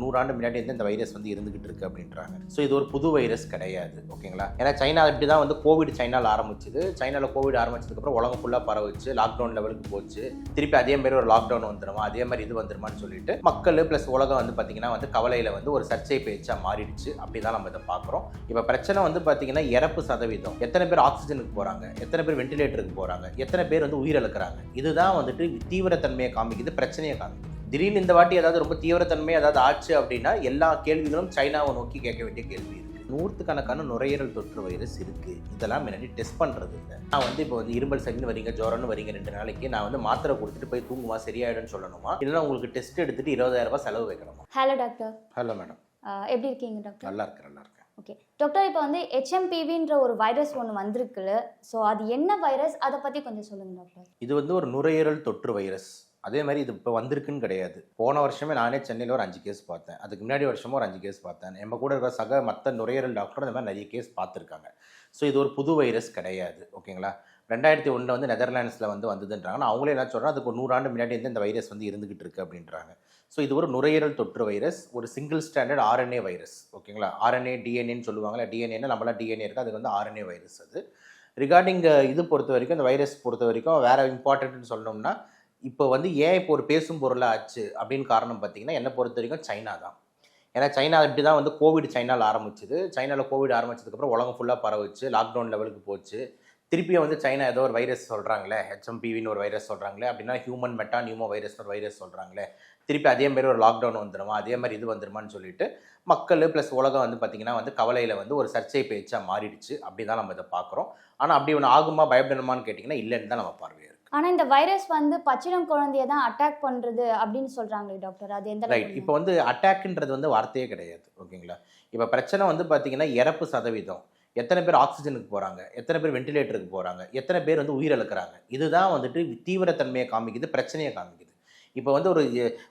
நூறாண்டு முன்னாடி இருந்து இந்த வைரஸ் வந்து இருந்துகிட்டு இருக்கு அப்படின்றாங்க. ஸோ இது ஒரு புது வைரஸ் கிடையாது ஓகேங்களா? ஏன்னா சைனா இப்படி தான் வந்து கோவிட் சைனால ஆரம்பிச்சது. சைனால கோவிட் ஆரம்பிச்சதுக்கப்புறம் உலகம் ஃபுல்லாக பரவச்சு. லாக்டவுன் லெவலுக்கு போச்சு. திருப்பி அதே மாதிரி ஒரு லாக்டவுன் வந்துடுமா அதே மாதிரி இது வந்துருமான்னு சொல்லிட்டு மக்கள் ப்ளஸ் உலகம் வந்து பார்த்தீங்கன்னா வந்து கவலையில் வந்து ஒரு சர்ச்சை பேச்சா மாறிடுச்சு. அப்படி தான் நம்ம இதை பார்க்குறோம் இப்போ பிரச்சனை வந்து பார்த்தீங்கன்னா இறப்பு சதவீதம். எத்தனை பேர் ஆக்சிஜனுக்கு போகிறாங்க எத்தனை பேர் வென்டிலேட்டருக்கு போகிறாங்க எத்தனை பேர் வந்து உயிரிழக்கிறாங்க இதுதான் வந்துட்டு தீவிரத்தன்மையை காமிக்குது பிரச்சனையை காமிக்குது. திடீர்னு இந்த வாட்டி ஏதாவது ரொம்ப தீவிரத்தன்மை ஏதாவது ஆச்சு அப்படின்னா எல்லா கேள்விகளும் சைனாவை நோக்கி கேட்க வேண்டிய கேள்வி இருக்கு. நூற்றுக்கணக்கான நுரையீரல் தொற்று வைரஸ் இருக்கு. இதெல்லாம் முன்னாடி டெஸ்ட் பண்றது இல்லை. நான் வந்து இப்போ வந்து இரும்பல் சளின்னு வரீங்க ஜுரம்னு வரீங்க ரெண்டு நாளைக்கு நான் வந்து மாத்திரை கொடுத்துட்டு போய் தூங்குமா சரியாயிடும்னு சொல்லணுமா? இல்லைன்னா உங்களுக்கு டெஸ்ட் எடுத்துட்டு இருபதாயிரம் ரூபாய் செலவு வைக்கணுமா? ஹலோ டாக்டர் ஹலோ மேடம் எப்படி இருக்கீங்க டாக்டர் நல்லா இருக்கேன் நல்லா இருக்கேன். ஓகே டாக்டர் இப்போ வந்து ஹெச்எம்பிவின்ற ஒரு வைரஸ் ஒன்று வந்திருக்குல்ல ஸோ அது என்ன வைரஸ்? அதை பற்றி கொஞ்சம் சொல்லுங்க டாக்டர் இது வந்து ஒரு நுரையீரல் தொற்று வைரஸ். அதே மாதிரி இது இப்போ வந்திருக்குன்னு கிடையாது. போன வருஷமே நானே சென்னையில் ஒரு அஞ்சு கேஸ் பார்த்தேன். அதுக்கு முன்னாடி வருஷமும் ஒரு அஞ்சு கேஸ் பார்த்தேன். நம்ம கூட இருக்கிற சக மற்ற நுரையீரல் டாக்டர் இந்த மாதிரி நிறைய கேஸ் பார்த்துருக்காங்க. ஸோ இது ஒரு புது வைரஸ் கிடையாது. ஓகேங்களா ரெண்டாயிரத்தி ஒன்றில் வந்து நெதர்லாண்ட்ஸில் வந்து வந்ததுன்றாங்கன்னா அவங்களே என்ன சொல்கிறாங்க அதுக்கு ஒரு நூறாண்டு முன்னாடி இருந்து இந்த வைரஸ் வந்து இருந்துகிட்டு இருக்குது அப்படின்றாங்க. ஸோ இது ஒரு நுரையீரல் தொற்று வைரஸ் ஒரு சிங்கிள் ஸ்டாண்டர்ட் ஆர்என்ஏ வைரஸ் ஓகேங்களா ஆர்என்ஏ டிஎன்ஏன்னு சொல்லுவாங்களா டிஎன்ஏன்னா நம்மளாம் டிஎன்ஏ இருக்குது அதுக்கு வந்து ஆர்என்ஏ வைரஸ் அது. ரிகார்டிங் இது பொறுத்த வரைக்கும் இந்த வைரஸ் பொறுத்த வரைக்கும் வேறு இம்பார்ட்டன்ட்னு சொல்லணும்னா இப்போ வந்து ஏன் இப்போ ஒரு பேசும் பொருளாக ஆச்சு அப்படின்னு காரணம் பார்த்தீங்கன்னா என்னை பொறுத்த வரைக்கும் சைனா தான். ஏன்னா சைனா இப்படி தான் வந்து கோவிட் சைனாவில் ஆரம்பிச்சது. சைனாவில் கோவிட் ஆரம்பிச்சதுக்கப்புறம் உலகம் ஃபுல்லாக பரவுச்சு. லாக்டவுன் லெவலுக்கு போச்சு. திருப்பியும் வந்து சைனா ஏதோ ஒரு வைரஸ் சொல்கிறாங்களே ஹெச்எம்பிவின்னு ஒரு வைரஸ் சொல்கிறாங்களே அப்படின்னா ஹியூமன் மெட்டா நியூமோ வைரஸ்னு ஒரு வைரஸ் சொல்கிறாங்களே திருப்பி அதே மாதிரி ஒரு லாக்டவுன் வந்துடுமா அதே மாதிரி இது வந்துருமான்னு சொல்லிட்டு மக்கள் ப்ளஸ் உலகம் வந்து பார்த்திங்கன்னா வந்து கவலையில் வந்து ஒரு சர்ச்சை பேச்சாக மாறிடுச்சு. அப்படி தான் நம்ம இதை பார்க்குறோம். ஆனால் அப்படி ஒன்று ஆகுமா பயப்படணுமான்னு கேட்டிங்கன்னா இல்லைன்னு தான் நம்ம பார்வையாக ஆனால் இந்த வைரஸ் வந்து பச்சிளம் குழந்தைய தான் அட்டாக் பண்ணுறது அப்படின்னு சொல்கிறாங்களே டாக்டர் அது எந்த ரைட் இப்போ வந்து அட்டாக்ன்றது வந்து வார்த்தையே கிடையாது. ஓகேங்களா? இப்போ பிரச்சனை வந்து பார்த்தீங்கன்னா இறப்பு சதவீதம். எத்தனை பேர் ஆக்சிஜனுக்கு போகிறாங்க எத்தனை பேர் வென்டிலேட்டருக்கு போகிறாங்க எத்தனை பேர் வந்து உயிரிழக்கிறாங்க? இதுதான் வந்துட்டு தீவிரத்தன்மையை காமிக்குது பிரச்சனையை காமிக்குது. இப்போ வந்து ஒரு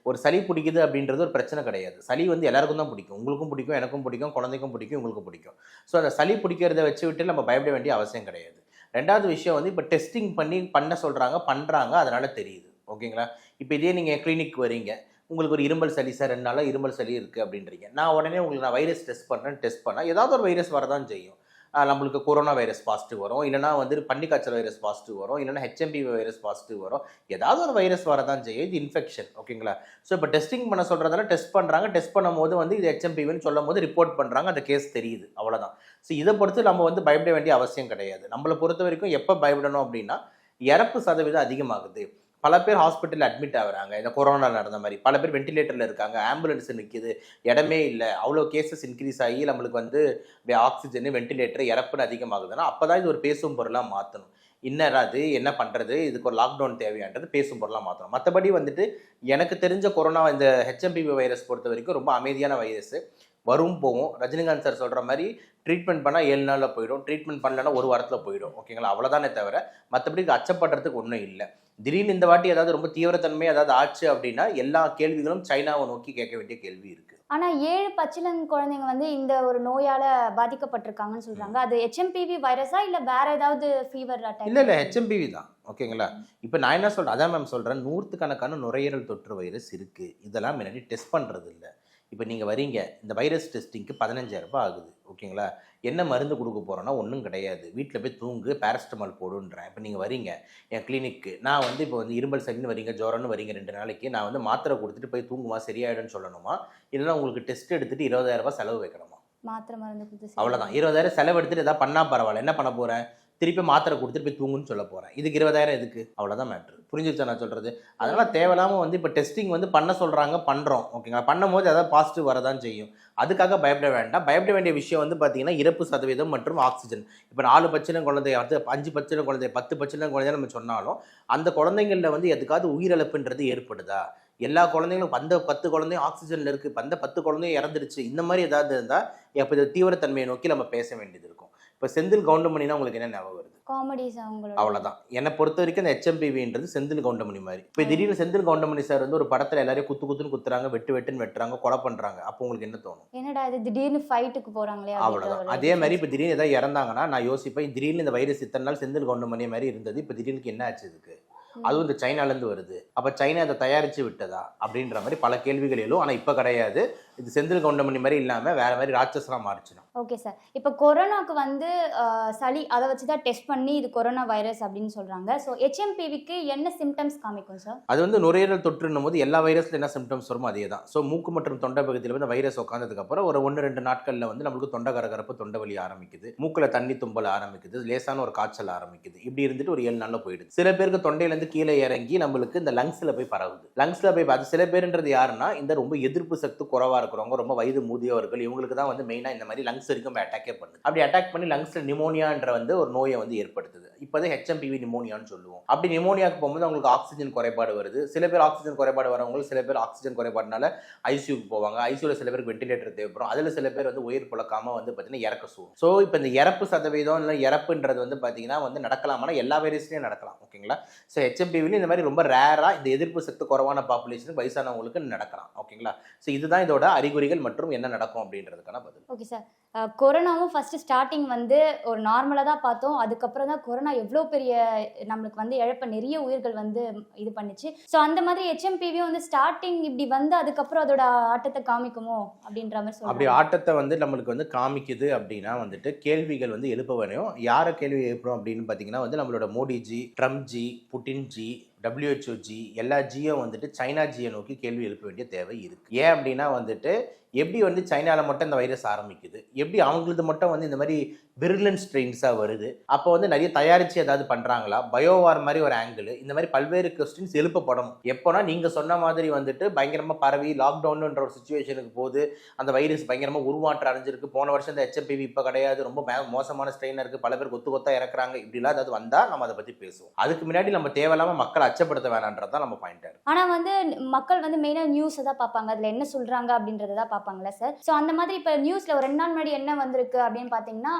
ஒரு சளி பிடிக்குது அப்படின்றது ஒரு பிரச்சனை கிடையாது. சளி வந்து எல்லாருக்கும் தான் பிடிக்கும். உங்களுக்கும் பிடிக்கும் எனக்கும் பிடிக்கும் குழந்தைக்கும் பிடிக்கும் உங்களுக்கும் பிடிக்கும். ஸோ அந்த சளி பிடிக்கிறத வச்சு விட்டு நம்ம பயப்பட வேண்டிய அவசியம் கிடையாது. ரெண்டாவது விஷயம் வந்து இப்போ டெஸ்டிங் பண்ணி பண்ண சொல்கிறாங்க பண்ணுறாங்க அதனால தெரியுது. ஓகேங்களா? இப்போ இதே நீங்கள் கிளினிக் வரீங்க உங்களுக்கு ஒரு இருமல் சளி சார் ரெண்டு நாளாக இருமல் சளி இருக்குது அப்படின்றீங்க. நான் உடனே உங்களுக்கு நான் வைரஸ் டெஸ்ட் பண்ணுறேன் டெஸ்ட் பண்ணால் ஏதாவது ஒரு வைரஸ் வரதான் செய்யும். நம்மளுக்கு கொரோனா வைரஸ் பாசிட்டிவ் வரும். இல்லைனா வந்து பன்னிக்காய்ச்சல் வைரஸ் பாசிட்டிவ் வரும். இல்லைனா ஹெச்எம்பி வைரஸ் பாசிட்டிவ் வரும். ஏதாவது ஒரு வைரஸ் வரதான் செய்யும். இது இன்ஃபெக்ஷன் ஓகேங்களா? ஸோ இப்போ டெஸ்டிங் பண்ண சொல்கிறதால டெஸ்ட் பண்ணுறாங்க டெஸ்ட் பண்ணும்போது வந்து இது ஹெச்எம்பிவின்னு சொல்லும் போது ரிப்போர்ட் பண்ணுறாங்க அந்த கேஸ் தெரியுது. அவ்வளோதான் ஸோ இதை பொறுத்து நம்ம வந்து பயப்பட வேண்டிய அவசியம் கிடையாது. நம்மளை பொறுத்த வரைக்கும் எப்போ பயப்படணும் அப்படின்னா இறப்பு சதவீதம் அதிகமாகுது. பல பேர் ஹாஸ்பிட்டலில் அட்மிட் ஆகுறாங்க. இந்த கொரோனா நடந்த மாதிரி. பல பேர் வெண்டிலேட்டரில் இருக்காங்க. ஆம்புலன்ஸ் நிற்கிது இடமே இல்லை. அவ்வளோ கேசஸ் இன்க்ரீஸ் ஆகி நம்மளுக்கு வந்து ஆக்சிஜனு வெண்டிலேட்டர் இறப்புன்னு அதிகமாகுதுன்னா அப்போ தான் இது ஒரு பேசும் பொருளாக மாற்றணும் இன்னர் அது என்ன பண்ணுறது இதுக்கு ஒரு லாக்டவுன் தேவையான்றது பேசும் பொருளாக மாற்றணும் மற்றபடி வந்துட்டு எனக்கு தெரிஞ்ச கொரோனா இந்த ஹெச்எம்பிவி வைரஸ் பொறுத்த வரைக்கும் ரொம்ப அமைதியான வைரஸ் வரும் போகும். ரஜினிகாந்த் சார் சொல்கிற மாதிரி ட்ரீட்மெண்ட் பண்ணால் ஏழு நாளில் போயிடும். ட்ரீட்மெண்ட் பண்ணலன்னா ஒரு வாரத்தில் போயிடும். ஓகேங்களா அவ்வளோதானே தவிர மற்றபடி அச்சப்படுறதுக்கு ஒன்றும் இல்லை. திடீர்னு இந்த வாட்டி ஏதாவது ரொம்ப தீவிரத்தன்மை ஏதாவது ஆச்சு அப்படின்னா எல்லா கேள்விகளும் சைனாவை நோக்கி கேட்க வேண்டிய கேள்வி இருக்குது ஆனால் ஏழு பச்சிளம் குழந்தைங்க வந்து இந்த ஒரு நோயால் பாதிக்கப்பட்டிருக்காங்கன்னு சொல்கிறாங்க அது ஹெச்எம்பிவி வைரஸா இல்லை வேற ஏதாவது ஃபீவர் இல்லை இல்லை. ஹெச்எம்பிவி தான். ஓகேங்களா இப்போ நான் என்ன சொல்கிறேன் அதான் மேம் சொல்கிறேன் நூற்றுக்கணக்கான நுரையீரல் தொற்று வைரஸ் இருக்குது இதெல்லாம் முன்னாடி டெஸ்ட் பண்ணுறது இல்லை இப்போ நீங்கள் வரீங்க இந்த வைரஸ் டெஸ்டிங்க்கு பதினஞ்சாயிரம் ரூபாய் ஆகுது ஓகேங்களா? என்ன மருந்து கொடுக்க போகிறோன்னா ஒன்றும் கிடையாது. வீட்டில் போய் தூங்கு பேரஸ்டமால் போடுன்றேன். இப்போ நீங்கள் வரீங்க என் கிளினிக்கு நான் வந்து இப்போ வந்து இரும்பல் சளின்னு வரீங்க ஜுரம்னு வரீங்க ரெண்டு நாளைக்கு நான் வந்து மாத்திரை கொடுத்துட்டு போய் தூங்குமா சரியாயிடும்னு சொல்லணுமா? இல்லைன்னா உங்களுக்கு டெஸ்ட் எடுத்துட்டு இருபதாயிரம் ரூபாய் செலவு வைக்கணுமா? மாத்திரை மருந்து கொடுத்து அவ்வளோதான் இருபதாயிரம் செலவு எடுத்துட்டு எதாவது பண்ணால் பரவாயில்ல. என்ன பண்ண போகிறேன் திருப்பி மாத்திரை கொடுத்துட்டு போய் தூங்குன்னு சொல்ல போகிறேன் இதுக்கு இருபதாயிரம் எதுக்கு? அவ்வளோதான் மேட்ரு புரிஞ்சிருச்சா நான் சொல்கிறது அதனால் தேவையில்லாமல் வந்து இப்போ டெஸ்டிங் வந்து பண்ண சொல்கிறாங்க பண்ணுறோம் ஓகேங்களா பண்ணும்போது அதாவது பாசிட்டிவ் வரதான் செய்யும். அதுக்காக பயப்பட வேண்டாம். பயப்பட வேண்டிய விஷயம் வந்து பார்த்தீங்கன்னா இறப்பு சதவீதம் மற்றும் ஆக்சிஜன் இப்போ நாலு பச்சிலம் குழந்தை அடுத்து அஞ்சு பச்சிலம் குழந்தை பத்து பச்சிலம் குழந்தை நம்ம சொன்னாலும் அந்த குழந்தைங்களில் வந்து எதுக்காவது உயிரிழப்புன்றது ஏற்படுதா? எல்லா குழந்தைங்களும் அந்த பத்து குழந்தையும் ஆக்சிஜனில் இருக்குது அந்த பத்து குழந்தையும் இறந்துருச்சு. இந்த மாதிரி ஏதாவது இருந்தால் இப்போ இது தீவிரத்தன்மையை நோக்கி நம்ம பேச வேண்டியது இருக்கும். இப்போ செந்தில் கவுண்டமணினா உங்களுக்கு என்ன ஞாபகம் வருது? காமெடிஸ் அவங்களோட. அவ்வளோதான் என்னை பொறுத்த வரைக்கும் இந்த ஹெச்எம்பிவின்றது செந்தில் கவுண்டமணி மாதிரி. இப்போ திடீர்னு செந்தில் கவுண்டமணி சார் வந்து ஒரு படத்தில் எல்லாரையும் குத்து குத்துன்னு குத்துறாங்க வெட்டு வெட்டுன்னு வெட்டுறாங்க கொலை பண்ணுறாங்க அப்போ உங்களுக்கு என்ன தோணும்? என்னடா இது திடீர்னு ஃபைட்டுக்கு அப்படின்ற அவ்வளோதான் அதே மாதிரி இப்போ திடீர்னு ஏதாவது இறந்தாங்கன்னா நான் யோசிப்பேன் திடீர்னு இந்த வைரஸ் இத்தனை நாள் செந்தில் கவுண்டமணி மாதிரி இருந்தது இப்போ திடீர்னு என்ன ஆச்சு இதுக்கு. அதுவும் இந்த சைனாலேருந்து வருது. அப்போ சைனா அதை தயாரித்து விட்டதா? அப்படின்ற மாதிரி பல கேள்விகள் எழும். ஆனால் இப்போ கிடையாது. இது செந்தில் கவுண்டமணி மாதிரி இல்லாம வேற மாதிரி ராட்சசனா மாறிச்சுனா. Okay sir. இப்போ கொரோனாக்கு வந்து சளி அதை வச்சு தான் டெஸ்ட் பண்ணி இது கொரோனா வைரஸ் அப்படின்னு சொல்றாங்க. ஸோ ஹெச்எம்பிவிக்கு என்ன சிம்டம்ஸ் காமிக்கும் சார்? அது வந்து நுரையீரல் தொற்றுன்னும் போது எல்லா வைரஸ்ல என்ன சிம்டம்ஸ் வருமோ அதே தான் ஸோ மூக்கு மற்றும் தொண்டை பகுதியில் வந்து வைரஸ் உட்காந்ததுக்கு அப்புறம் ஒரு ஒன்று ரெண்டு நாட்கள்ல வந்து நம்மளுக்கு தொண்டை கரகரப்பு தொண்டை வலி ஆரம்பிக்குது. மூக்குல தண்ணி தும்பல் ஆரம்பிக்குது. லேசான ஒரு காய்ச்சல் ஆரம்பிக்குது. இப்படி இருந்துட்டு ஒரு ஏழு நாள்ல போயிடுது. சில பேருக்கு தொண்டையில இருந்து கீழே இறங்கி நம்மளுக்கு இந்த லங்ஸ்ல போய் பரவுது. லங்ஸ்ல போய் அது சில பேருன்றது யாருன்னா இந்த ரொம்ப எதிர்ப்பு சக்தி குறைவா இருக்கிறவங்க ரொம்ப வயது மூதியவர்கள் இவங்களுக்கு தான் வந்து மெயினா இந்த மாதிரி லங்ஸ் இருக்கும் அட்டாக்கே பண்ணுது. அப்படி அட்டாக் பண்ணி லங்ஸ்ல நிமோனியான்ற வந்து ஒரு நோயை வந்து ஏற்படுத்துது. இப்போதே ஹெச்எம்பிவி நிமோனியான்னு சொல்லுவோம். அப்படி நிமோனியாக்கு போகும்போது அவங்களுக்கு ஆக்சிஜன் குறைபாடு வருது. சில பேர் ஆக்சிஜன் குறைபாடு வரவங்களுக்கு சில பேர் ஆக்சிஜன் குறைபாடுனால ஐசியூக்கு போவாங்க. ஐசியூல சில பேருக்கு வென்டிலேட்டர் தேவைப்படும். அதில் சில பேர் வந்து உயிர் புழக்காம வந்து பார்த்தீங்கன்னா இறக்க சூடும். ஸோ இப்போ இந்த இறப்பு சதவீதம் இல்லை இறப்புன்றது வந்து பார்த்தீங்கன்னா வந்து நடக்கலாமானா எல்லா வைரஸ்லையும் நடக்கலாம். ஓகேங்களா ஸோ ஹெச்எம்பிவிலும் இந்த மாதிரி ரொம்ப ரேராக இந்த எதிர்ப்பு சக்தி குறைவான பாப்புலேஷன் வயசானவங்களுக்கு நடக்கலாம். ஓகேங்களா ஸோ இதுதான் இதோட அறிகுறிகள் மற்றும் என்ன நடக்கும் அப்படின்றதுக்கான பதில். ஓகே சார் கொரோனாவும் ஃபர்ஸ்ட் ஸ்டார்டிங் வந்து ஒரு நார்மலாக தான் பார்த்தோம். அதுக்கப்புறம் தான் கொரோனா எவ்வளோ பெரிய நம்மளுக்கு வந்து இழப்ப நிறைய உயிர்கள் வந்து இது பண்ணுச்சு. ஸோ அந்த மாதிரி ஹெச்எம்பிவியும் வந்து ஸ்டார்டிங் இப்படி வந்து அதுக்கப்புறம் அதோட ஆட்டத்தை காமிக்குமோ அப்படின்ற மாதிரி அப்படி சொல்றாங்க ஆட்டத்தை வந்து நம்மளுக்கு வந்து காமிக்குது அப்படின்னா வந்துட்டு கேள்விகள் வந்து எழுப்ப வேணும். யாரை கேள்வி எழுப்புறோம் அப்படின்னு பார்த்தீங்கன்னா வந்து நம்மளோட மோடிஜி ட்ரம்ப் ஜி டபிள்யூஹெச்ஓ ஜி எல்லா ஜியும் வந்துட்டு சைனா ஜியை நோக்கி கேள்வி எழுப்ப வேண்டிய தேவை இருக்குது ஏன் அப்படின்னா வந்துட்டு எப்படி வந்து சைனாவில் மட்டும் இந்த வைரஸ் ஆரம்பிக்குது? எப்படி அவங்களுக்கு மட்டும் வந்து இந்த மாதிரி விருலன் ஸ்ட்ரெயின்ஸாக வருது? அப்போ வந்து நிறைய தயாரித்து ஏதாவது பண்ணுறாங்களா பயோவார் மாதிரி ஒரு ஆங்கிள் இந்த மாதிரி பல்வேறு கொஸ்டின்ஸ் எழுப்பப்படணும் எப்போனா நீங்கள் சொன்ன மாதிரி வந்துட்டு பயங்கரமாக பரவி லாக்டவுனுன்ற ஒரு சுச்சுவேஷனுக்கு போது அந்த வைரஸ் பயங்கரமாக உருமாற்றம் அடைஞ்சிருக்கு. போன வருஷம் இந்த ஹெச்எம்பிவி இப்போ கிடையாது. ரொம்ப மோசமான ஸ்ட்ரெயினாக இருக்குது பல பேர் கொத்து கொத்தாக இறக்குறாங்க. இப்படிலாம் ஏதாவது வந்தால் நம்ம அதை பற்றி பேசுவோம். அதுக்கு முன்னாடி நம்ம தேவையில்லாமல் மக்களை அச்சப்படுத்த வேணான்றது தான் நம்ம பாயிண்ட் ஆனால் வந்து மக்கள் வந்து மெயினாக நியூஸை தான் பார்ப்பாங்க. அதில் என்ன சொல்கிறாங்க அப்படின்றத தான் பார்ப்பாங்களா சார் ஸோ அந்த மாதிரி இப்போ நியூஸில் ஒரு ரெண்டு நாள் முன்னாடி என்ன வந்திருக்கு அப்படின்னு பார்த்தீங்கன்னா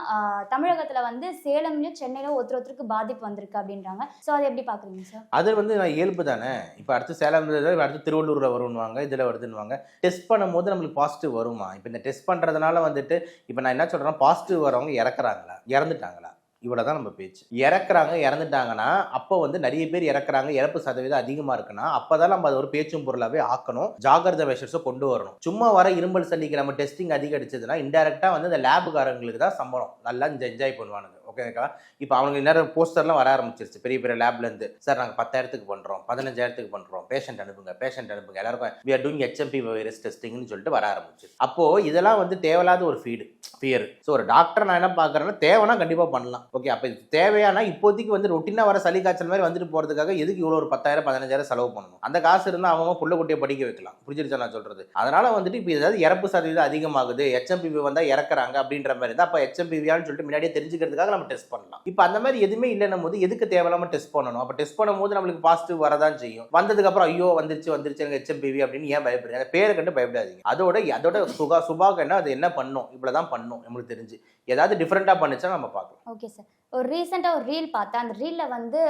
தமிழகத்தில் வந்து சேலம்லையும் சென்னையிலும் ஒருத்தர் ஒருத்தருக்கு பாதிப்பு வந்திருக்கு அப்படின்றாங்க. ஸோ அதை எப்படி பார்க்குறீங்க சார் அது வந்து நான் இயல்பு தானே. இப்போ அடுத்து சேலம் அடுத்து திருவள்ளூரில் வருவாங்க இதில் வருதுன்னுவாங்க. டெஸ்ட் பண்ணும்போது நம்மளுக்கு பாசிட்டிவ் வருமா? இப்போ இந்த டெஸ்ட் பண்ணுறதுனால வந்துட்டு இப்போ நான் என்ன சொல்கிறேன்னா பாசிட்டிவ் வரவங்க இறக்குறாங்களா? இறந்துட்டாங்களா? இவ்வளோ தான் நம்ம பேச்சு. இறக்குறாங்க இறந்துட்டாங்கன்னா அப்போ வந்து நிறைய பேர் இறக்குறாங்க இறப்பு சதவீதம் அதிகமாக இருக்குன்னா அப்போ தான் நம்ம அதை ஒரு பேச்சும் பொருளாகவே ஆக்கணும் ஜாகிரதை மெஷர்ஸை கொண்டு வரணும். சும்மா வர இரும்பல் சல்லிக்கு நம்ம டெஸ்டிங் அதிகரிச்சதுன்னா இன்டெரக்டாக வந்து இந்த லேபுக்காரங்களுக்கு தான் சம்பளம். நல்லா என்ஜாய் பண்ணுவானுங்க. ஓகேங்களா இப்போ அவங்களுக்கு நேரம் போஸ்டர்லாம் வர ஆரம்பிச்சிருச்சு. பெரிய பெரிய லேப்லேருந்து சார் நாங்கள் பத்தாயிரத்துக்கு பண்ணுறோம் பதினஞ்சாயிரத்துக்கு பண்ணுறோம் பேஷண்ட் அனுப்புங்க பேஷண்ட் அனுப்புங்க. எல்லாருக்கும் we are doing HMP virus டெஸ்டிங்னு சொல்லிட்டு வர ஆரம்பிச்சு அப்போ இதெல்லாம் வந்து தேவையில்லாத ஒரு ஃபீடு ஃபியர் ஸோ ஒரு டாக்டர் நான் என்ன பார்க்குறேன்னா தேவைன்னா கண்டிப்பாக பண்ணலாம். ஓகே அப்போ இது தேவையானா இப்போதைக்கு வந்து ரொட்டீனாக வர சளி காய்ச்சல் மாதிரி வந்துட்டு போகிறதுக்காக எதுக்கு இவ்வளோ ஒரு பத்தாயிரம் பதினஞ்சாயிரம் செலவு பண்ணணும்? அந்த காசு இருந்தால் அவங்க புள்ள குட்டியை படிக்க வைக்கலாம். புரிஞ்சிருச்சா நான் சொல்கிறது அதனால் வந்துட்டு இப்போ ஏதாவது இறப்பு சதவீதம் அதிகமாகுது ஹெச்எம்பிவி வந்தால் இறக்குறாங்க அப்படின்ற மாதிரி தான் அப்போ ஹெச்எம்பிவியான்னு சொல்லிட்டு முன்னாடியே தெரிஞ்சுக்கிறதுக்காக நம்ம டெஸ்ட் பண்ணலாம். இப்போ அந்த மாதிரி எதுவுமே இல்லைன்னும் போது எதுக்கு தேவையில்லாமல் டெஸ்ட் பண்ணணும்? அப்போ டெஸ்ட் பண்ணும்போது நம்மளுக்கு பாசிட்டிவ் வரதான் செய்யும். வந்ததுக்கப்புறம் ஐயோ வந்துருச்சு வந்துருச்சு எனக்கு ஹெச்எம்பிவி அப்படின்னு ஏன் பயப்படுறீங்க? அந்த பேரை கண்டு பயப்படாதீங்க. அதோட அதோட சுகா சுபாக்கு என்ன அது என்ன பண்ணும்? இவ்வளோ தான் பண்ணும் நம்மளுக்கு தெரிஞ்சு. ஏதாவது டிஃப்ரெண்ட்டாக பண்ணுச்சுன்னா நம்ம பார்க்கலாம். ஓகே சார் ஒரு ரீசெண்டாக ஒரு ரீல் பார்த்தேன். அந்த ரீலில் வந்து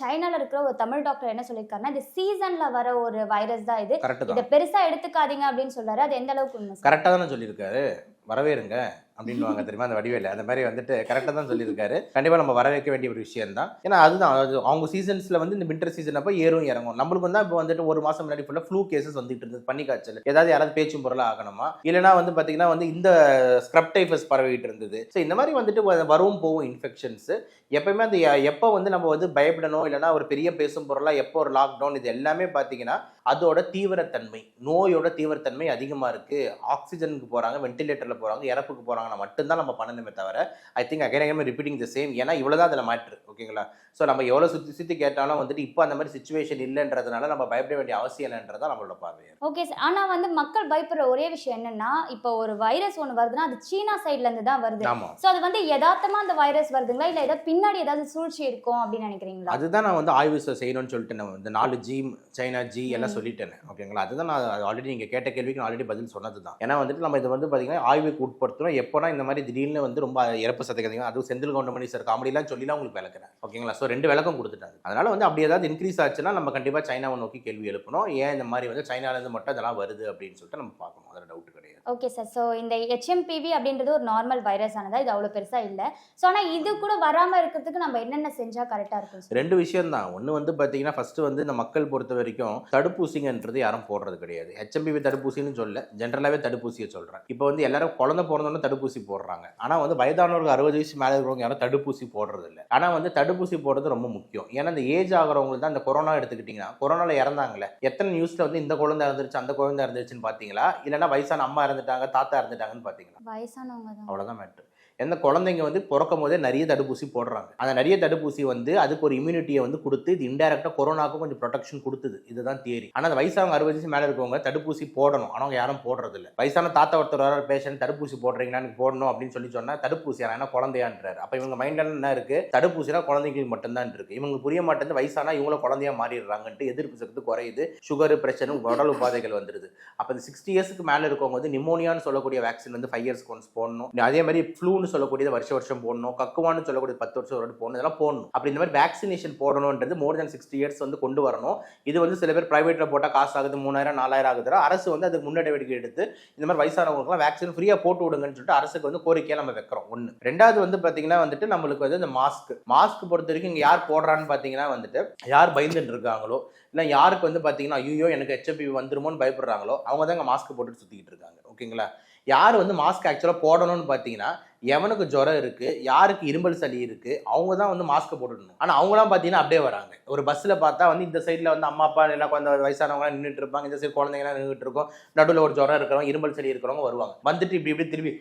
சைனால இருக்கிற ஒரு தமிழ் டாக்டர் என்ன சொல்லியிருக்காருன்னா இது சீசன்ல வர ஒரு வைரஸ் தான் இது. இதை தான். பெருசா எடுத்துக்காதீங்க அப்படின்னு சொல்றாரு. அது எந்த அளவுக்கு கரெக்டாக தானே சொல்லியிருக்காரு. வரவேறுங்க. அப்படின்னு தெரியுமா? அந்த வடிவேல. அந்த மாதிரி வந்துட்டு கரெக்டாக தான் சொல்லியிருக்காரு. கண்டிப்பாக நம்ம வர வைக்க வேண்டிய ஒரு விஷயம் தான். ஏன்னா அதுதான். அது அவங்க சீசன்ஸில் வந்து இந்த வின்டர் சீசன் அப்போ ஏறும் இறங்கும். நம்மளுக்கு தான் இப்போ வந்துட்டு ஒரு மாதம் முன்னாடி ஃபுல்லாக ஃப்ளூ கேசஸ் வந்துட்டு இருந்தது. பண்ணி காய்ச்சல். ஏதாவது யாராவது பேச்சும் பொருளாக ஆகணுமா? இல்லைனா வந்து பார்த்தீங்கன்னா வந்து இந்த ஸ்க்ரப் டைஃபஸ் பரவிட்டு இருந்தது. ஸோ இந்த மாதிரி வந்துட்டு வரவும் போகும் இன்ஃபெக்ஷன்ஸ் எப்பயுமே அந்த எப்போ வந்து நம்ம வந்து பயப்படணும் இல்லைனா ஒரு பெரிய பேசும் பொருளாக எப்போ ஒரு லாக்டவுன் இது எல்லாமே பார்த்தீங்கன்னா அதோட தீவிரத்தன்மை நோயோட தீவிரத்தன்மை அதிகமாக இருக்குது ஆக்சிஜனுக்கு போகிறாங்க வென்டிலேட்டரில் போகிறாங்க இறப்புக்கு போகிறாங்கன்னா மட்டும்தான் நம்ம பண்ணணுமே தவிர I think again again repeating the same ஏன்னா இவ்வளோதான் அதில் மேட்ரு ஓகேங்களா ஸோ நம்ம எவ்வளோ சுற்றி சுற்றி கேட்டாலும் வந்துட்டு இப்போ அந்த மாதிரி சுச்சுவேஷன் இல்லைன்றதுனால நம்ம பயப்பட வேண்டிய அவசியம் இல்லைன்றதான் நம்மளோட பார்வையாக ஓகே சார் ஆனா வந்து மக்கள் பயப்படுற ஒரே விஷயம் என்னன்னா இப்போ ஒரு வைரஸ் ஒன்று வருதுன்னா அது சீனா சைட்ல இருந்து தான் வருது. ஸோ அது வந்து யதார்த்தமா அந்த வைரஸ் வருதுங்களா? இல்ல ஏதாவது பின்னாடி ஏதாவது சூழ்ச்சி இருக்கும் அப்படின்னு நினைக்கிறீங்களா? அதுதான் நான் வந்து ஆய்வு செய்யணும்னு சொல்லிட்டு நான் இந்த நாலு ஜி சைனா ஜி எல்லாம் நான் சொல்லிட்டேன் ஓகேங்களா? அதுதான் நான் ஆல்ரெடி நீங்கள் கேட்ட கேள்விக்கு நான் ஆல்ரெடி பதில் சொன்னது தான் ஏன்னா வந்துட்டு நம்ம இது வந்து பார்த்தீங்கன்னா ஆய்வுக்கு உட்படுத்தணும் எப்போனா இந்த மாதிரி திடீர்னு வந்து ரொம்ப இறப்பு சதவீதம் அதுவும் செந்தில் கவுண்டமணி சார் காமெடிலாம் சொல்லிலாம் உங்களுக்கு விளக்குறேன் ஓகேங்களா? ஸோ ரெண்டு விளக்கம் கொடுத்துட்டாங்க அதனால வந்து அப்படி ஏதாவது இன்க்ரீஸ் ஆச்சுன்னா நம்ம கண்டிப்பாக சைனாவை நோக்கி கேள்வி எழுப்பணும். ஏன் இந்த மாதிரி வந்து சைனாலேருந்து மட்டும் இதெல்லாம் வருது அப்படின்னு சொல்லிட்டு நம்ம பார்க்கணும். அதில் டவுட் கிடையாது. ஓகே சார் ஸோ இந்த ஹெச்எம்பிவி அப்படின்றது ஒரு நார்மல் வைரஸ் ஆனதா? இது அவ்வளோ பெருசாக இல்லை. ஸோ ஆனால் இது கூட வராமல் இருக்கிறதுக்கு நம்ம என்னென்ன செஞ்சால் கரெக்டாக இருக்கும் ரெண்டு விஷயம் தான் ஒன்று வந்து பார்த்தீங்கன்னா ஃபஸ்ட்டு வந்து இந்த மக்கள் பொறுத்த வரைக்கும் தடுப்பூசிங்கன்றது யாரும் போடுறது கிடையாது. ஹெச்எம்பிவி தடுப்பூசின்னு சொல்ல ஜென்ரலாகவே தடுப்பூசியை சொல்கிறேன் இப்போ வந்து எல்லாரும் குழந்தை பிறந்தோன்னே தடுப்பூசி போடுறாங்க. ஆனால் வந்து வயதானவர்கள் அறுபது வயசு மேலே இருக்கிறவங்க யாரும் தடுப்பூசி போடுறது இல்லை. ஆனால் வந்து தடுப்பூசி போடுறது ரொம்ப முக்கியம். ஏன்னா இந்த ஏஜ் ஆகிறவங்களுக்கு தான் இந்த கொரோனா எடுத்துக்கிட்டிங்கன்னா கொரோனாவில் இறந்தாங்களே எத்தனை நியூஸில் வந்து இந்த குழந்தை இறந்துருச்சு அந்த குழந்தை இறந்துருச்சுன்னு பார்த்தீங்களா இல்லைன்னா வயசான அம்மா இறந்துட்டாங்க தாத்தா இறந்துட்டாங்கன்னு பார்த்தீங்களா வயசானவங்க தான் அவ்வளோதான் மேட்ரு எந்த குழந்தைங்க வந்து பிறக்கும் போதே நிறைய தடுப்பூசி போடுறாங்க. அந்த நிறைய தடுப்பூசி வந்து அதுக்கு ஒரு இம்யூனிட்டியை வந்து கொடுத்து இது இன்டெரக்டாக கொரோனாக்கும் கொஞ்சம் ப்ரொடெக்ஷன் கொடுத்தது. இதுதான் தியரி ஆனால் அந்த வயசானவங்க அறுபது வயசு மேலே இருக்கவங்க தடுப்பூசி போடணும். ஆனால் அவங்க யாரும் போடுறது இல்லை. வயசான தாத்தா ஒருத்தர் வர பேஷண்ட் தடுப்பூசி போடுறீங்களா? எனக்கு போடணும் அப்படின்னு சொல்லி சொன்னால் தடுப்பூசி ஏன்னா குழந்தையான்றாரு. அப்போ இவங்க மைண்ட்ல என்ன இருக்கு? தடுப்பூசினா குழந்தைங்களுக்கு மட்டும்தான் இருக்கு. இவங்களுக்கு புரிய மாட்டேங்குது வயசானா இவங்களும் குழந்தையா மாறிடுறாங்கன்ட்டு எதிர்ப்பு சக்தி குறையுது. சுகர் பிரச்சனை உடல் உபாதைகள் வந்துருது. அப்போ இந்த சிக்ஸ்டி இயர்ஸ்க்கு மேலே இருக்கவங்க வந்து நிமோனியான்னு சொல்லக்கூடிய வேக்சின் வந்து ஃபைவ் இயர்ஸ்க்கு ஒன்ஸ் போடணும். அதே மாதிரி ஃப்ளூன்னு சொல்லக்கூடியது வருஷம் வருஷம் போடணும் கக்குவான்னு சொல்லக்கூடிய பத்து வருஷம் ஒரு போடணும் இதெல்லாம் போடணும். அப்படி இந்த மாதிரி வேக்சினேஷன் போடணுன்றது மோர் தென் சிக்ஸ்டி இயர்ஸ் வந்து கொண்டு வரணும். இது வந்து சில பேர் பிரைவேட்ல போட்டால் காசு ஆகுது மூணாயிரம் நாலாயிரம் ஆகுது அரசு வந்து அதுக்கு முன்னெடுவடிக்கை எடுத்து இந்த மாதிரி வயசானவங்களுக்குலாம் வேக்சின் ஃப்ரீயாக போட்டு விடுங்கன்னு சொல்லிட்டு அரசுக்கு வந்து கோரிக்கையை நம்ம வைக்கிறோம். ஒன்று ரெண்டாவது வந்து பார்த்தீங்கன்னா வந்துட்டு நம்மளுக்கு வந்து இந்த மாஸ்க் மாஸ்க் பொறுத்த வரைக்கும் இங்கே யார் போடுறான்னு பார்த்தீங்கன்னா வந்துட்டு யார் பயந்துட்டு இருக்காங்களோ இல்லை யாருக்கு வந்து பார்த்தீங்கன்னா ஐயோ எனக்கு ஹெச்எப்பி வந்துருமோன்னு பயப்படுறாங்களோ அவங்க தான் இங்கே மாஸ்க் போட்டுட்டு சுற்றிக்கிட்டு இருக்காங்க. ஓகேங்களா? யார் வந்து மாஸ்க் ஆக்சுவலாக போடணும்னு பார்த்தீங்கன்னா எவனுக்கு ஜுரம் இருக்கு யாருக்கு இரும்பல் சளி இருக்கு அவங்க தான் வந்து மாஸ்க் போட்டுடணும். ஆனால் அவங்களாம் பார்த்தீங்கன்னா அப்படியே வராங்க. ஒரு பஸ்ஸில் பார்த்தா வந்து இந்த சைடில் வந்து அம்மா அப்பா எல்லாம் கொஞ்சம் வயசானவங்க நின்றுட்டு இருப்பாங்க. இந்த சைடு குழந்தைங்கலாம் நின்றுட்டு இருக்கும். நடுவில் ஒரு ஜுரம் இருக்கிறவங்க இரும்பல் சளி இருக்கிறவங்க வருவாங்க. வந்துட்டு இப்படி இப்படி திரும்பி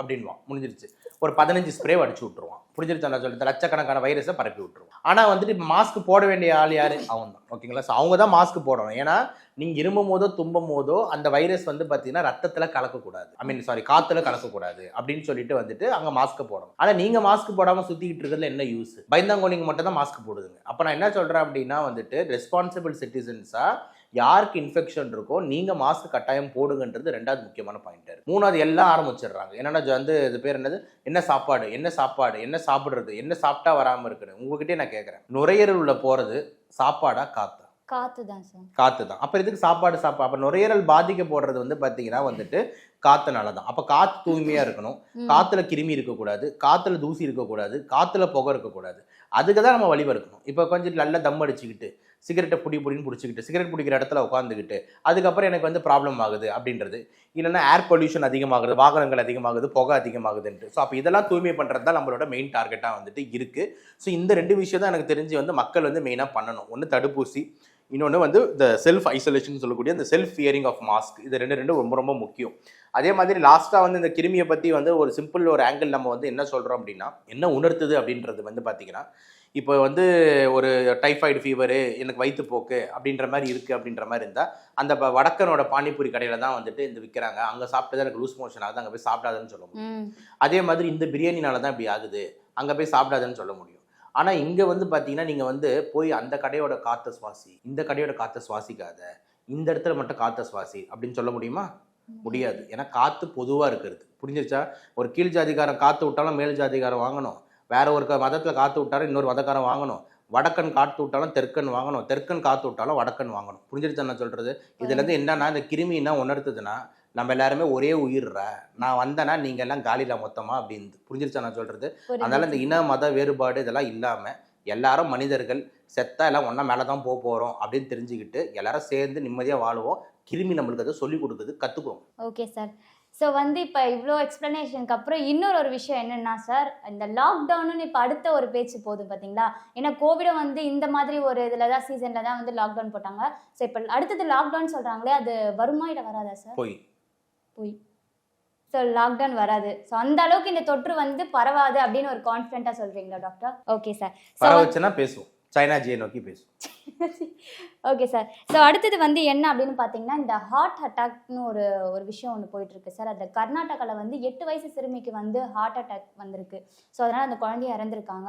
அப்படின்வான். முடிஞ்சிருச்சு. ஒரு பதினஞ்சு ஸ்ப்ரே அடிச்சு விட்டுருவான். புரிஞ்சிருச்சா சொல்லிட்டு லட்சக்கணக்கான வைரஸை பரப்பி விட்டுருவான். ஆனால் வந்துட்டு இப்போ மாஸ்க் போட வேண்டிய ஆள் யார்? அவன் தான் ஓகேங்களா ஸோ அவங்க தான் மாஸ்க் போடணும். ஏன்னா நீங்கள் இருமும் போதோ தும்பும் போதோ அந்த வைரஸ் வந்து பார்த்தீங்கன்னா ரத்தத்தில் கலக்கக்கூடாது. ஐ மீன் சாரி காற்றுல கலக்கக்கூடாது. அப்படின்னு சொல்லிட்டு வந்துட்டு அங்கே மாஸ்க் போடணும். ஆனால் நீங்கள் மாஸ்க் போடாமல் சுற்றிக்கிட்டு இருக்கிறதுல என்ன யூஸ் பயந்தாங்கோனிங்க மட்டும் தான் மாஸ்க் போடுதுங்க. அப்போ நான் என்ன சொல்கிறேன் அப்படின்னா வந்துட்டு ரெஸ்பான்சிபிள் சிட்டிசன்ஸாக யாருக்கு இன்ஃபெக்ஷன் இருக்கோ நீங்க மாஸ்க் கட்டாயம் போடுங்கன்றது ரெண்டாவது முக்கியமான பாயிண்ட் மூணாவது எல்லாம் ஆரம்பிச்சிடுறாங்க. என்னன்னா வந்து இது பேர் என்னது? என்ன சாப்பாடு என்ன சாப்பாடு என்ன சாப்பிடுறது என்ன சாப்பிட்டா வராம இருக்குது உங்ககிட்டயே நான் கேட்குறேன் நுரையீரல் உள்ள போறது சாப்பாடா காத்தா? காற்று தான் சார். காத்து தான் அப்போ இதுக்கு சாப்பாடு சாப்பா அப்போ நுரையீரல் பாதிக்கப்படுறது வந்து பார்த்தீங்கன்னா வந்துட்டு காத்துனால தான் அப்போ காத்து தூய்மையாக இருக்கணும். காத்துல கிருமி இருக்கக்கூடாது. காத்துல தூசி இருக்கக்கூடாது. காத்துல புகை இருக்கக்கூடாது. அதுக்கு தான் நம்ம வழிவ இருக்கணும் இப்போ கொஞ்சம் நல்லா தம் அடிச்சுக்கிட்டு சிகரெட்டை புடி புடின்னு பிடிச்சிக்கிட்டு சிகரெட் பிடிக்கிற இடத்துல உட்காந்துக்கிட்டு அதுக்கப்புறம் எனக்கு வந்து ப்ராப்ளம் ஆகுது அப்படின்றது. இல்லைன்னா ஏர் பொல்யூஷன் அதிகமாகுது வாகனங்கள் அதிகமாகுது புகை அதிகமாகுதுன்ட்டு. ஸோ அப்போ இதெல்லாம் தூய்மை பண்ணுறது தான் நம்மளோட மெயின் டார்கெட்டாக வந்துட்டு இருக்குது ஸோ இந்த ரெண்டு விஷயம் தான் எனக்கு தெரிஞ்சு வந்து மக்கள் வந்து மெயினாக பண்ணணும். ஒன்று தடுப்பூசி இன்னொன்று வந்து இந்த செல்ஃப் ஐசோலேஷன் சொல்லக்கூடிய இந்த செல்ஃப் ஃபியரிங் ஆஃப் மாஸ்க் இது ரெண்டு ரெண்டும் ரொம்ப ரொம்ப முக்கியம். அதே மாதிரி லாஸ்ட்டாக வந்து இந்த கிருமியை பற்றி வந்து ஒரு சிம்பிள் ஒரு ஆங்கிள் நம்ம வந்து என்ன சொல்கிறோம் அப்படின்னா என்ன உணர்த்துது அப்படின்றது வந்து பார்த்தீங்கன்னா இப்போ வந்து ஒரு டைஃபாய்டு ஃபீவரு எனக்கு வயிற்றுப்போக்கு அப்படின்ற மாதிரி இருக்குது அப்படின்ற மாதிரி இருந்தால் அந்த ப- வடக்கனோட பானிபூரி கடையில் தான் வந்துட்டு இந்த விற்கிறாங்க அங்கே சாப்பிட்டது எனக்கு லூஸ் மோஷன் ஆகுது. அங்கே போய் சாப்பிடாதுன்னு சொல்ல முடியும். அதே மாதிரி இந்த பிரியாணினால தான் இப்படி ஆகுது. அங்கே போய் சாப்பிடாதுன்னு சொல்ல முடியும். ஆனால் இங்கே வந்து பார்த்தீங்கன்னா நீங்கள் வந்து போய் அந்த கடையோட காற்றை சுவாசி இந்த கடையோட காற்றை சுவாசிக்காத இந்த இடத்துல மட்டும் காற்றை சுவாசி அப்படின்னு சொல்ல முடியுமா? முடியாது. ஏன்னா காற்று பொதுவாக இருக்கிறது. புரிஞ்சிருச்சா? ஒரு கீழ் ஜாதிகாரன் காற்று விட்டாலும் மேல் ஜாதிகாரன் வாங்கணும். வேற ஒரு மதத்துல காற்று விட்டாலும் இன்னொரு மதக்காரன் வாங்கணும். வடக்கன் காற்று விட்டாலும் தெற்கன் வாங்கணும். தெற்கன் காற்று விட்டாலும் வடக்கன் வாங்கணும். புரிஞ்சிருச்சா நான் சொல்றது? இதுல இருந்து என்னன்னா இந்த கிருமி என்ன உணர்த்துதுன்னா நம்ம எல்லாருமே ஒரே உயிர்ற. நான் வந்தேன்னா நீங்க எல்லாம் காலில மொத்தமா அப்படின்னு புரிஞ்சிருச்சா நான் சொல்றது? புரியுது. அதனால இந்த இன மத வேறுபாடு இதெல்லாம் இல்லாம எல்லாரும் மனிதர்கள் செத்தா எல்லாம் ஒன்றா மேலே தான் போக போகிறோம் அப்படின்னு தெரிஞ்சுக்கிட்டு எல்லாரும் சேர்ந்து நிம்மதியாக வாழுவோம். கிருமி நம்மளுக்கு அதை சொல்லி கொடுக்குது. கற்றுக்குறோம் ஓகே சார். ஸோ வந்து இப்போ இவ்வளோ எக்ஸ்ப்ளனேஷனுக்கு அப்புறம் இன்னொரு ஒரு விஷயம் என்னன்னா சார் இந்த லாக்டவுன்னு இப்போ அடுத்த ஒரு பேச்சு போதும் பார்த்தீங்களா ஏன்னா கோவிடை வந்து இந்த மாதிரி ஒரு இதில் தான் சீசனில் தான் வந்து லாக்டவுன் போட்டாங்க. ஸோ இப்போ அடுத்தது லாக்டவுன் சொல்கிறாங்களே அது வருமா இல்லை வராதா சார் போய். போய். ஸோ லாக்டவுன் வராது. ஸோ அந்த அளவுக்கு இந்த தொற்று வந்து பரவாது அப்படின்னு ஒரு கான்ஃபிடென்ட்டாக சொல்கிறீங்களா டாக்டர் ஓகே சார் ஸோ பரவ வச்சுன்னா பேசுவோம். சைனா ஜியை நோக்கி பேசுவோம். ஓகே சார் ஸோ அடுத்தது வந்து என்ன அப்படின்னு பார்த்தீங்கன்னா இந்த ஹார்ட் அட்டாக்னு ஒரு ஒரு விஷயம் ஒன்று போயிட்டுருக்கு சார் அந்த கர்நாடகாவில் வந்து எட்டு வயசு சிறுமிக்கு வந்து ஹார்ட் அட்டாக் வந்திருக்கு. ஸோ அதனால் அந்த குழந்தைய இறந்துருக்காங்க.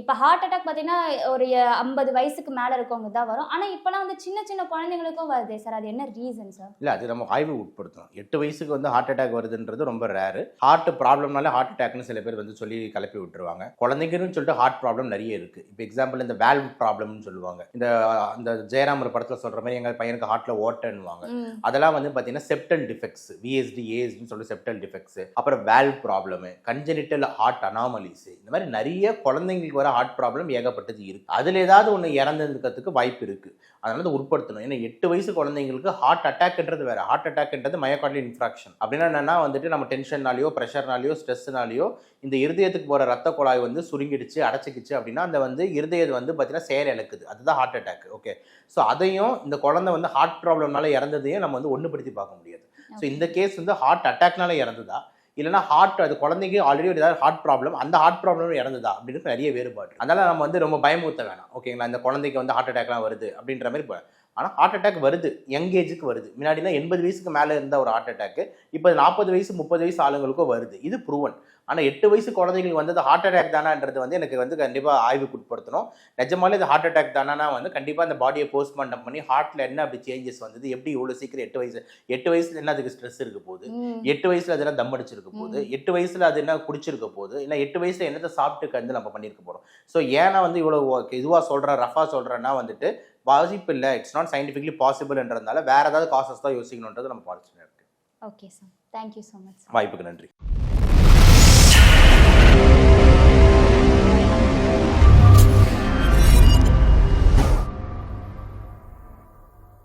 இப்போ ஹார்ட் அட்டாக் பார்த்தீங்கன்னா ஒரு ஐம்பது வயசுக்கு மேலே இருக்கவங்க தான் வரும். ஆனால் இப்போலாம் வந்து சின்ன சின்ன குழந்தைங்களுக்கும் வருது சார் அது என்ன ரீசன் சார் இல்லை அது நம்ம ஆய்வு உட்படுத்தணும் எட்டு வயசுக்கு வந்து ஹார்ட் அட்டாக் வருதுன்றது ரொம்ப ரேரு ஹார்ட் ப்ராப்ளம்னால ஹார்ட் அட்டாக்னு சில பேர் வந்து சொல்லி கலப்பி விட்டுருவாங்க. குழந்தைங்கன்னு சொல்லிட்டு ஹார்ட் ப்ராப்ளம் நிறைய இருக்குது இப்போ எக்ஸாம்பிள் இந்த வேல்வ் ப்ராப்ளம்னு சொல்லுவாங்க. இந்த அந்த ஜெயராம் ஜெயராமர் படத்தில் சொல்கிற மாதிரி எங்கள் பையனுக்கு ஹார்ட்டில் ஓட்டன்னுவாங்க. அதெல்லாம் வந்து பார்த்தீங்கன்னா செப்டல் டிஃபெக்ட்ஸ் விஎஸ்டி ஏஎஸ்டின்னு சொல்லி செப்டல் டிஃபெக்ட்ஸ் அப்புறம் valve problem congenital heart anomalies இந்த மாதிரி நிறைய குழந்தைங்களுக்கு வர ஹார்ட் ப்ராப்ளம் ஏகப்பட்டது இருக்கு. அதில் ஏதாவது ஒன்று இறந்துருக்கிறதுக்கு வாய்ப்பு இருக்கு. அதனால அதை உட்படுத்தணும். ஏன்னா எட்டு வயசு குழந்தைங்களுக்கு ஹார்ட் அட்டாக்ன்றது வேற. ஹார்ட் அட்டாக்ன்றது மயோகார்டியல் இன்ஃப்ராக்ஷன் அப்படின்னா என்னன்னா வந்துட்டு நம்ம டென்ஷன்னாலேயோ ப்ரெஷர்னாலேயோ ஸ்ட்ரெஸ்னாலேயோ இந்த இருதயத்துக்கு போகிற ரத்த குழாய் வந்து சுருங்கிடுச்சு அடைச்சிக்கிச்சு அப்படின்னா அந்த வந்து இருதயம் வந்து பார்த்தீங்கன்னா செயல் இழக்குது. அதுதான் ஹார்ட் அட்டாக் ஓகே ஸோ அதையும் இந்த குழந்தை வந்து ஹார்ட் ப்ராப்ளம்னால இறந்ததையும் நம்ம வந்து ஒன்றுபடுத்தி பார்க்க முடியாது. ஸோ இந்த கேஸ் வந்து ஹார்ட் அட்டாக்னால இறந்ததா? இல்லைனா ஹார்ட் அது குழந்தைக்கு ஆல்ரெடி ஒரு ஏதாவது ஹார்ட் ப்ராப்ளம் அந்த ஹார்ட் ப்ராப்ளம் இறந்துதா அப்படின்னு நிறைய வேறுபாடு அதனால நம்ம வந்து ரொம்ப பயமுறுத்த வேணாம். ஓகேங்களா இந்த குழந்தைக்கு வந்து ஹார்ட் அட்டாக்லாம் வருது அப்படின்ற மாதிரி ஆனால் ஹார்ட் அட்டாக் வருது யங் ஏஜுக்கு வருது. முன்னாடிலாம் எண்பது வயசுக்கு மேலே இருந்த ஒரு ஹார்ட் அட்டாக் இப்போ நாற்பது வயசு முப்பது வயசு ஆளுங்களுக்கும் வருது. இது ப்ரூவன் ஆனால் எட்டு வயசு குழந்தைங்களுக்கு வந்து ஹார்ட் அட்டாக் தானான்றது வந்து எனக்கு வந்து கண்டிப்பாக ஆய்வுக்கு உட்படுத்தணும். நிஜமாலே இது ஹார்ட் அட்டாக் தானா வந்து கண்டிப்பாக அந்த பாடியை போஸ்ட்மார்ட்டம் பண்ணி ஹார்ட்டில் என்ன அப்படி சேஞ்சஸ் வந்தது எப்படி இவ்வளோ சீக்கிரம் எட்டு வயசு எட்டு வயசுல என்ன அதுக்கு ஸ்ட்ரெஸ் இருக்க போகுது? எட்டு வயசுல அதெல்லாம் தம் அடிச்சிருக்க போகுது. எட்டு வயசுல அது என்ன குடிச்சிருக்க போகுது? இல்லை எட்டு வயசுல என்னத்தை சாப்பிட்டு வந்து நம்ம பண்ணியிருக்க போறோம்? ஸோ ஏன்னா வந்து இவ்வளோ இதுவாக சொல்கிறேன் ரஃபா சொல்கிறேன்னா வந்துட்டு வாசிப்பு இல்லை இட்ஸ் நாட் சயின்டிஃபிக்லி பாசிபிள்ன்றதுனால வேற ஏதாவது காசஸ் தான் யோசிக்கணுன்றது நம்ம பாலிச்சு இருக்கு. Okay sir thank you so much வாய்ப்புக்கு நன்றி.